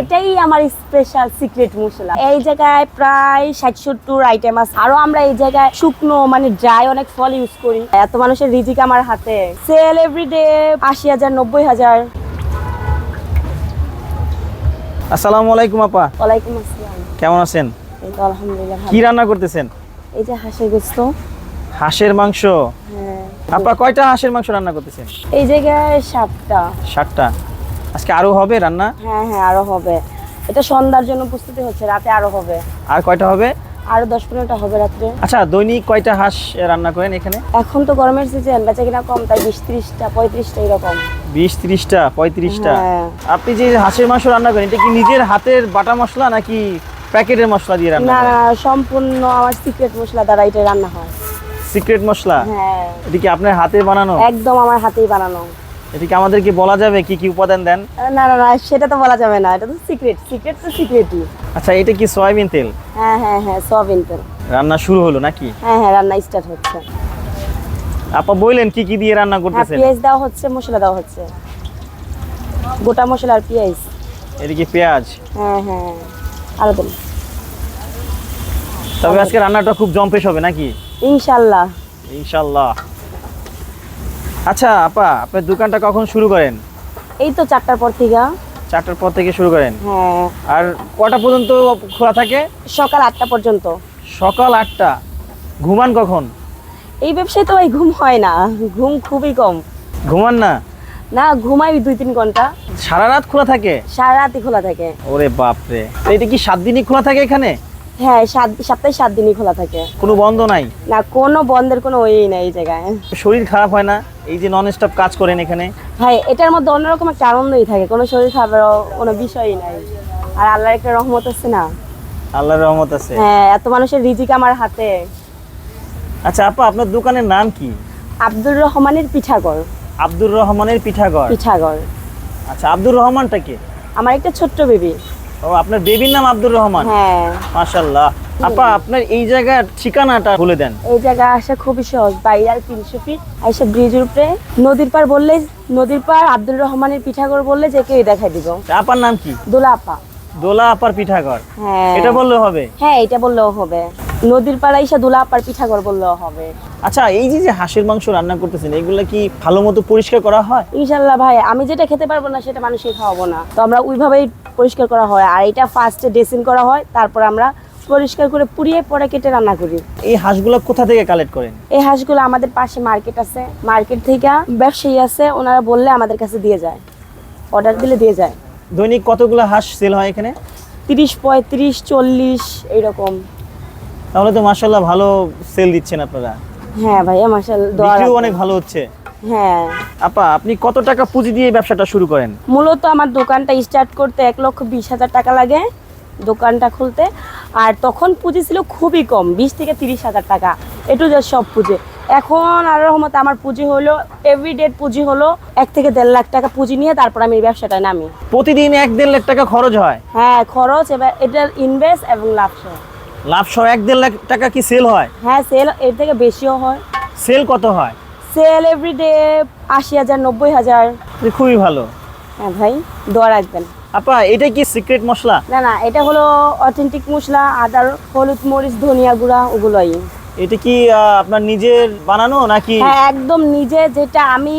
এটাই আমার special secret মশলা। এই জায়গায় প্রায় ষাট সত্তর আইটেম আছে। আরও আমরা এই জায়গায় শুকনো মানে ড্রাই অনেক ফল ইউজ করি। এত মানুষের রিজিক আমার হাতে। সেল এভরিডে আশি হাজার নব্বই হাজার। আসসালামু আলাইকুম আপা। ওয়ালাইকুম আসসালাম। কেমন আছেন? আলহামদুলিল্লাহ কি রান্না করতেছেন? এই যে হাঁসের গোস্ত। হাঁসের মাংস? হ্যাঁ। আপা কয়টা হাঁসের মাংস রান্না করতেছেন? এই জায়গায় সাতটা। ষাটটা আজকে আরও হবে রান্না? হ্যাঁ হ্যাঁ আরও হবে। এটা সন্ধ্যার জন্য প্রস্তুতি হচ্ছে রাতে আরও হবে। আর কয়টা হবে? আরও দশ পনেরোটা হবে রাত্রে। আচ্ছা দৈনিক কয়টা হাঁস রান্না করেন এখানে? এখন তো গরমের সিজন বেচা কিনা কম তাই বিশ ত্রিশটা পঁয়ত্রিশটা এরকম। বিশ ত্রিশটা পঁয়ত্রিশটা? হ্যাঁ। আপনি যে হাঁসের মাংস রান্না করেন এটা কি নিজের হাতের বাটা মশলা নাকি প্যাকেটের মশলা দিয়ে রান্না না না সম্পূর্ণ আমার সিক্রেট মশলা দ্বারা এটা রান্না হয়। সিক্রেট মশলা? হ্যাঁ। এটা কি আপনার হাতে বানানো? একদম আমার হাতেই বানানো। এটা কি আমাদেরকে বলা যাবে কি কি উপাদান দেন? না না না সেটা তো বলা যাবে না এটা তো সিক্রেট সিক্রেট তো সিক্রেটই আচ্ছা এটা কি সয়াবিন তেল? হ্যাঁ হ্যাঁ হ্যাঁ সয়াবিন তেল। রান্না শুরু হলো নাকি? হ্যাঁ হ্যাঁ রান্না স্টার্ট হচ্ছে। আপা বললেন কি কি দিয়ে রান্না হ্যাঁ করতেছেন? পেঁয়াজ দেওয়া হচ্ছে মশলা দেওয়া হচ্ছে। গোটা মশলা আর পেঁয়াজ। এদিকে পেঁয়াজ। হ্যাঁ হ্যাঁ আরও দিন তবে আজকে রান্নাটা খুব জম্পেশ হবে নাকি? ইনশাল্লাহ। ইনশাল্লাহ। আচ্ছা আপা আপনার দোকানটা কখন শুরু করেন? এই তো চারটার পর থেকে। চারটার পর থেকে শুরু করেন? হ্যাঁ। আর কটা পর্যন্ত খোলা থাকে? সকাল আটটা পর্যন্ত। সকাল আটটা। ঘুমান কখন? এই ব্যবসায় তো ভাই ঘুম হয় না। ঘুম খুবই কম। ঘুমান না? না ঘুমাই দুই তিন ঘণ্টা। সারা রাত খোলা থাকে? সারা রাতই খোলা থাকে। ওরে বাপরে। তো এটা কি সাত দিনই খোলা থাকে এখানে? হ্যাঁ সাত সপ্তাহে সাত দিনই খোলা থাকে। কোনো বন্ধ নাই? না কোনো বন্ধের কোনো ওই নাই এই জায়গায়। শরীর খারাপ হয় না? এই যে নন স্টপ কাজ করেন এখানে? ভাই এটার মধ্যে অন্যরকম একটা আনন্দই থাকে। কোনো শরীর খাবারও কোনো বিষয়ই নাই। আর আল্লাহর একটা রহমত আছে না? আল্লাহর রহমত আছে? হ্যাঁ এত মানুষের রিজিক আমার হাতে। আচ্ছা আপা আপনার দোকানের নাম কি? আব্দুর রহমানের পিঠাগড়। আব্দুর রহমানের পিঠাঘর পিঠাগড়। আচ্ছা আব্দুর রহমানটা কি? আমার একটা ছোট্ট বেবি। ও আপনার বেবির নাম আব্দুর রহমান? হ্যাঁ। মাশাআল্লাহ। আপা আপনার এই জায়গার ঠিকানাটা বলে দেন। এই জায়গা আসা খুবই সহজ বাইরে আর তিনশো ফিট আইসা ব্রিজের উপরে। নদীর পার বললে নদীর পার আব্দুর রহমানের পিঠাগড় বললে যে কেউ দেখাই দিব। আপার নাম কি? দোলা আপা দোলা আপার পিঠাগড় হ্যাঁ। এটা বললে হবে? হ্যাঁ এটা বললেও হবে। নদীর পাড়া এসে দোলা আপার পিঠাগড় বললেও হবে। আচ্ছা এই যে যে হাঁসের মাংস রান্না করতেছেন এগুলো কি ভালো মতো পরিষ্কার করা হয়? ইনশাল্লাহ ভাই আমি যেটা খেতে পারব না সেটা মানুষকে খাওয়াবো না। তো আমরা ওইভাবেই পরিষ্কার করা হয় আর এটা ফার্স্টে ড্রেসিং করা হয় তারপর আমরা পরিষ্কার করে পুড়িয়ে পরে কেটে রান্না করি। এই হাঁসগুলো কোথা থেকে কালেক্ট করেন? এই হাঁসগুলো আমাদের পাশে মার্কেট আছে। মার্কেট থেকে ব্যবসায়ী আছে ওনারা বললে আমাদের কাছে দিয়ে যায়। অর্ডার দিলে দিয়ে যায়। দৈনিক কতগুলো হাঁস সেল হয় এখানে? তিরিশ পঁয়ত্রিশ চল্লিশ এইরকম। তাহলে তো মাশাল্লাহ ভালো সেল দিচ্ছেন আপনারা। হ্যাঁ ভাইয়া মাসাল বিক্রিও অনেক ভালো হচ্ছে। হ্যাঁ। আপা আপনি কত টাকা পুঁজি দিয়ে ব্যবসাটা শুরু করেন? মূলত আমার দোকানটা স্টার্ট করতে এক লক্ষ বিশ হাজার টাকা লাগে দোকানটা খুলতে। আর তখন পুঁজি ছিল খুবই কম বিশ থেকে তিরিশ হাজার টাকা এটু যে সব পুঁজি। এখন আর রহমত আমার পুঁজি হলো এভরিডে পুঁজি হলো এক থেকে দেড় লাখ টাকা পুঁজি নিয়ে তারপর আমি এই ব্যবসাটায় নামি। প্রতিদিন এক দেড় লাখ টাকা খরচ হয়? হ্যাঁ খরচ এবার এটার ইনভেস্ট এবং লাভ। লাভ সহ এক দেড় লাখ টাকা কি সেল হয়? হ্যাঁ সেল এর থেকে বেশিও হয়। সেল কত হয়? সেল এভরিডে আশি হাজার নব্বই হাজার। খুবই ভালো। হ্যাঁ ভাই দোয়া রাখবেন। আপা এটা কি সিক্রেট মশলা? না না এটা হলো অথেন্টিক মশলা আদার হলুদ মরিচ ধনিয়া গুঁড়া ওগুলোই। এটা কি আপনার নিজের বানানো নাকি? হ্যাঁ একদম নিজে যেটা আমি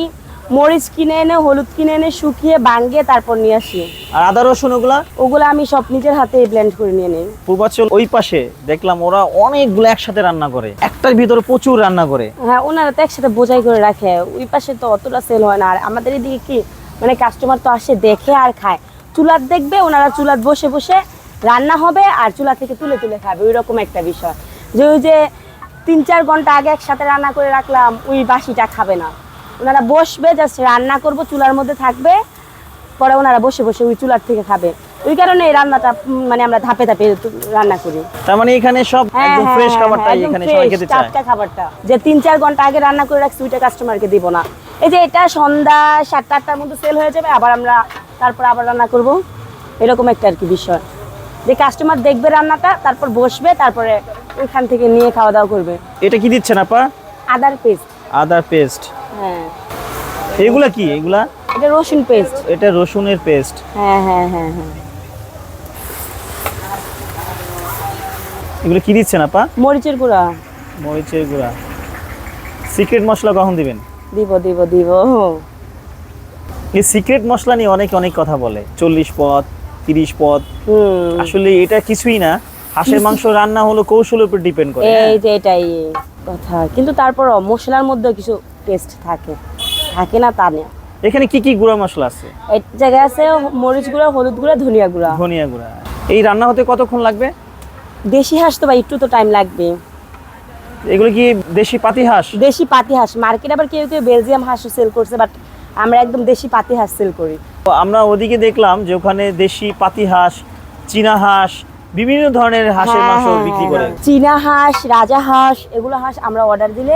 মরিচ কিনে এনে হলুদ কিনে এনে শুকিয়ে বাঙ্গে তারপর নিয়ে আসি। আর আদা রসুন ওগুলা? ওগুলো আমি সব নিজের হাতে ব্লেন্ড করে নিয়ে নিই। পূর্বাচল ওই পাশে দেখলাম ওরা অনেকগুলো একসাথে রান্না করে। একটার ভিতরে প্রচুর রান্না করে। হ্যাঁ ওনারা তো একসাথে বোঝাই করে রাখে। ওই পাশে তো অতটা সেল হয় না। আর আমাদের এদিকে কি মানে কাস্টমার তো আসে দেখে আর খায়। চুলার দেখবে ওনারা চুলার বসে বসে রান্না হবে আর চুলা থেকে তুলে তুলে খাবে। ওই রকম একটা বিষয়। যে ওই যে তিন চার ঘণ্টা আগে একসাথে রান্না করে রাখলাম ওই বাসিটা খাবে না। ওনারা বসবে জাস্ট রান্না করব চুলার মধ্যে থাকবে। পরে ওনারা বসে বসে ওই চুলার থেকে খাবে। ওই কারণে এই রান্নাটা মানে আমরা ধাপে ধাপে রান্না করি। তার মানে এখানে সব হ্যাঁ, একদম হ্যাঁ, ফ্রেশ হ্যাঁ, খাবারটাই এখানে সবাই খেতে চায়। টাটকা খাবারটা। যে তিন চার ঘণ্টা আগে রান্না করে রাখছি ওইটা কাস্টমারকে দিব না। এই যে এটা সন্ধ্যা সাতটা আটটার মধ্যে সেল হয়ে যাবে আবার আমরা তারপর আবার রান্না করব। এরকম একটা আর কি বিষয়। যে কাস্টমার দেখবে রান্নাটা তারপর বসবে তারপরে ওইখান থেকে নিয়ে খাওয়া দাওয়া করবে। এটা কি দিচ্ছেন আপা? আদার পেস্ট আদার পেস্ট হ্যাঁ। এগুলা কি? এগুলা? এটা রসুন পেস্ট। এটা রসুনের পেস্ট। হ্যাঁ হ্যাঁ হ্যাঁ হ্যাঁ। এগুলা কি দিচ্ছেন আপা? মরিচের গুঁড়া। মরিচের গুঁড়া। সিক্রেট মশলা কখন দিবেন? দিব দিব দিব। এই সিক্রেট মশলা নিয়ে অনেক অনেক কথা বলে। চল্লিশ পদ তিরিশ পদ। আসলে এটা কিছুই না। হাঁসের মাংস রান্না হলো কৌশলের উপর ডিপেন্ড করে। এই যে এটাই কথা। কিন্তু তারপর মশলার মধ্যে কিছু টেস্ট থাকে। থাকে না তা নেই। এখানে কি কি গুঁড়া মশলা আছে? এক জায়গায় আছে মরিচ গুঁড়া হলুদ গুঁড়া ধনিয়া গুঁড়া। ধনিয়া গুঁড়া। এই রান্না হতে কতক্ষণ লাগবে? দেশি হাঁস তো ভাই একটু তো টাইম লাগবে। এগুলো কি দেশি পাতি হাঁস? দেশি পাতি হাঁস। মার্কেট আবার কেউ কেউ বেলজিয়াম হাঁসও সেল করছে বাট আমরা একদম দেশি পাতি হাঁস সেল করি। আমরা ওদিকে দেখলাম যে ওখানে দেশি পাতি হাঁস চীনা হাঁস বিভিন্ন ধরনের হাঁসের হ্যাঁ, মাংস হ্যাঁ, বিক্রি হ্যাঁ, করে। চীনা হাঁস রাজা হাঁস এগুলো হাঁস আমরা অর্ডার দিলে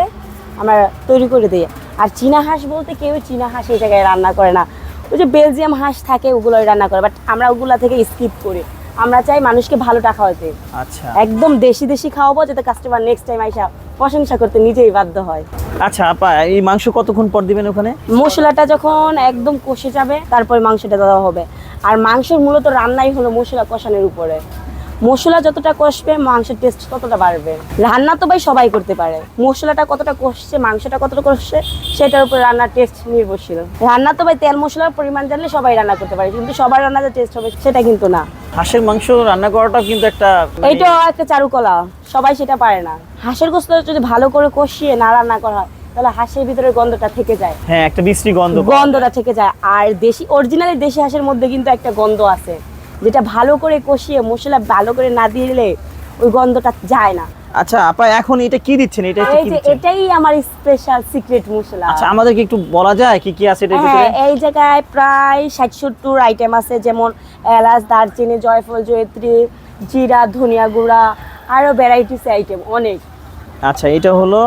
আমরা তৈরি করে দিই। আর চীনা হাঁস বলতে কেউ চীনা হাঁস এই জায়গায় রান্না করে না। ওই যে বেলজিয়াম হাঁস থাকে ওগুলোই রান্না করে বাট আমরা ওগুলা থেকে স্কিপ করি। আমরা চাই মানুষকে ভালো টাকা হতে। আচ্ছা। একদম দেশি দেশি খাওয়াবো যাতে কাস্টমার নেক্সট টাইম আইসা প্রশংসা করতে নিজেই বাধ্য হয়। আচ্ছা আপা এই মাংস কতক্ষণ পর দিবেন ওখানে? মশলাটা যখন একদম কষে যাবে তারপরে মাংসটা দেওয়া হবে। আর মাংসের মূলত রান্নাই হলো মশলা কষানোর উপরে। মশলা যতটা কষবে মাংসের টেস্ট ততটা বাড়বে। রান্না তো ভাই সবাই করতে পারে। মশলাটা কতটা কষছে মাংসটা কতটা কষছে সেটার উপর রান্নার টেস্ট নির্ভরশীল। রান্না তো ভাই তেল মশলার পরিমাণ জানলে সবাই রান্না করতে পারে কিন্তু সবার রান্না যে টেস্ট হবে সেটা কিন্তু না। হাঁসের মাংস রান্না করাটাও কিন্তু একটা এইটাও একটা চারুকলা সবাই সেটা পারে না। হাঁসের গোস্ত যদি ভালো করে কষিয়ে না রান্না করা হয় তাহলে হাঁসের ভিতরে গন্ধটা থেকে যায়। হ্যাঁ একটা বিশ্রী গন্ধ গন্ধটা থেকে যায়। আর দেশি অরিজিনালি দেশি হাঁসের মধ্যে কিন্তু একটা গন্ধ আছে। যেটা ভালো করে কষিয়ে মশলা ভালো করে না দিলে ওই গন্ধটা যায় না। আচ্ছা আপা এখন এটা কি দিচ্ছেন? এটা কি দিচ্ছেন? এটাই আমার স্পেশাল সিক্রেট মশলা। আচ্ছা আমাদেরকে একটু বলা যায় কি কি আছে এটা হ্যাঁ ভিতরে? এই জায়গায় প্রায় ষাট সত্তর আইটেম আছে যেমন এলাচ দারচিনি জয়ফল জয়ত্রী জিরা ধনিয়া গুঁড়া আরও ভ্যারাইটিস আইটেম অনেক। আচ্ছা এটা হলো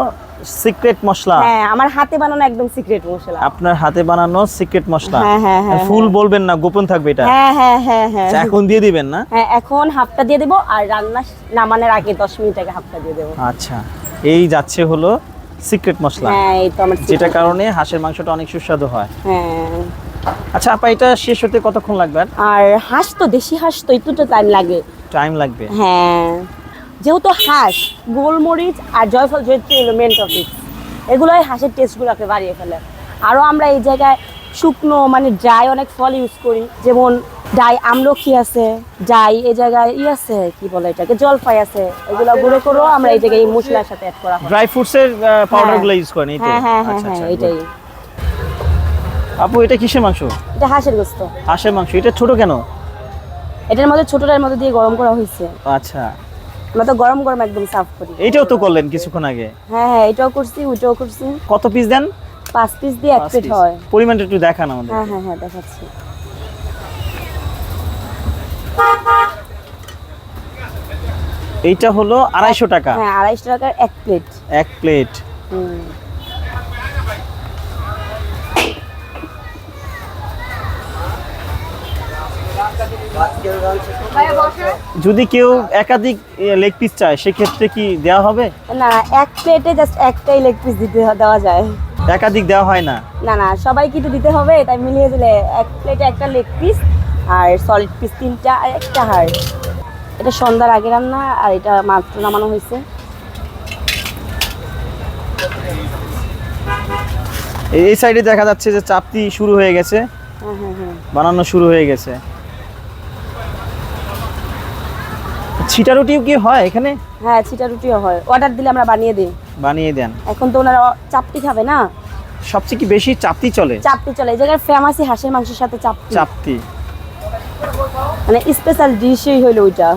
সিক্রেট মশলা? হ্যাঁ আমার হাতে বানানো একদম সিক্রেট মশলা। আপনার হাতে বানানো সিক্রেট মশলা? হ্যাঁ, হ্যাঁ, হ্যাঁ, ফুল বলবেন না গোপন থাকবে এটা। হ্যাঁ হ্যাঁ হ্যাঁ হ্যাঁ। আচ্ছা, এখন দিয়ে দিবেন না? হ্যাঁ এখন হাফটা দিয়ে দেবো আর রান্না নামানোর আগে দশ মিনিট আগে হাফটা দিয়ে দেবো। আচ্ছা এই যাচ্ছে হলো সিক্রেট মশলা। হ্যাঁ এই তো আমার যেটা কারণে হাঁসের মাংসটা অনেক সুস্বাদু হয়। হ্যাঁ। আচ্ছা আপা এটা শেষ হতে কতক্ষণ লাগবে? আর হাঁস তো দেশি হাঁস তো একটু তো টাইম লাগে। টাইম লাগবে। হ্যাঁ। যেহেতু হাঁস গোলমরিচ আর জয়ফল হলো মেন টপিক এগুলোই হাঁসের টেস্টগুলোকে বাড়িয়ে ফেলে। আরও আমরা এই জায়গায় শুকনো মানে ড্রাই অনেক ফল ইউজ করি যেমন ড্রাই আমলখি আছে ড্রাই এই জায়গায় ই আছে কি বলে এটাকে জলপাই আছে এগুলো গুঁড়ো করেও আমরা এই জায়গায় এই মশলার সাথে অ্যাড করা হয়। ড্রাই ফ্রুটস এর পাউডারগুলো ইউজ করেন হ্যাঁ হ্যাঁ হ্যাঁ আচ্ছা, হ্যাঁ আচ্ছা, এটাই আপু এটা কিসের মাংস? এটা হাঁসের গোস্ত। হাঁসের মাংস এটা ছোট কেন? এটার মধ্যে ছোটটার মধ্যে দিয়ে গরম করা হয়েছে। আচ্ছা। আমরা তো গরম গরম একদম সার্ভ করি। এটাও তো করলেন কিছুক্ষণ আগে? হ্যাঁ হ্যাঁ এটাও করছি ওটাও করছি। কত পিস দেন? পাঁচ পিস দিয়ে এক প্লেট হয়। পরিমাণটা একটু দেখান আমাদের। হ্যাঁ হ্যাঁ হ্যাঁ দেখাচ্ছি। এইটা হলো আড়াইশো টাকা। হ্যাঁ আড়াইশো টাকার এক প্লেট এক প্লেট হুম। যদি কেউ একাধিক লেগ পিস চায় সেক্ষেত্রে কি দেওয়া হবে? না এক প্লেটে জাস্ট একটাই লেগ পিস দিতে দেওয়া যায়। একাধিক দেওয়া হয় না? না না সবাই কিন্তু দিতে হবে তাই মিলিয়ে দিলে এক প্লেটে একটা লেগ পিস আর সলিড পিস তিনটা আর একটা হাড়। এটা সন্ধ্যার আগে রান্না আর এটা মাত্র নামানো হয়েছে। এই- এই সাইডে দেখা যাচ্ছে যে চাপতি শুরু হয়ে গেছে। হ্যাঁ হ্যাঁ হ্যাঁ। বানানো শুরু হয়ে গেছে। ছিটা রুটিও কি হয় এখানে? হ্যাঁ ছিটা রুটিও হয়। অর্ডার দিলে আমরা বানিয়ে দিই। বানিয়ে দেন। এখন তো ওনারা চাপটি খাবে না? সবচেয়ে কি বেশি চাপটি চলে? চাপটি চলে। এই জায়গার ফেমাসই হাঁসের মাংসের সাথে চাপটি চাপতি। মানে স্পেশাল ডিশই হইল ওইটা।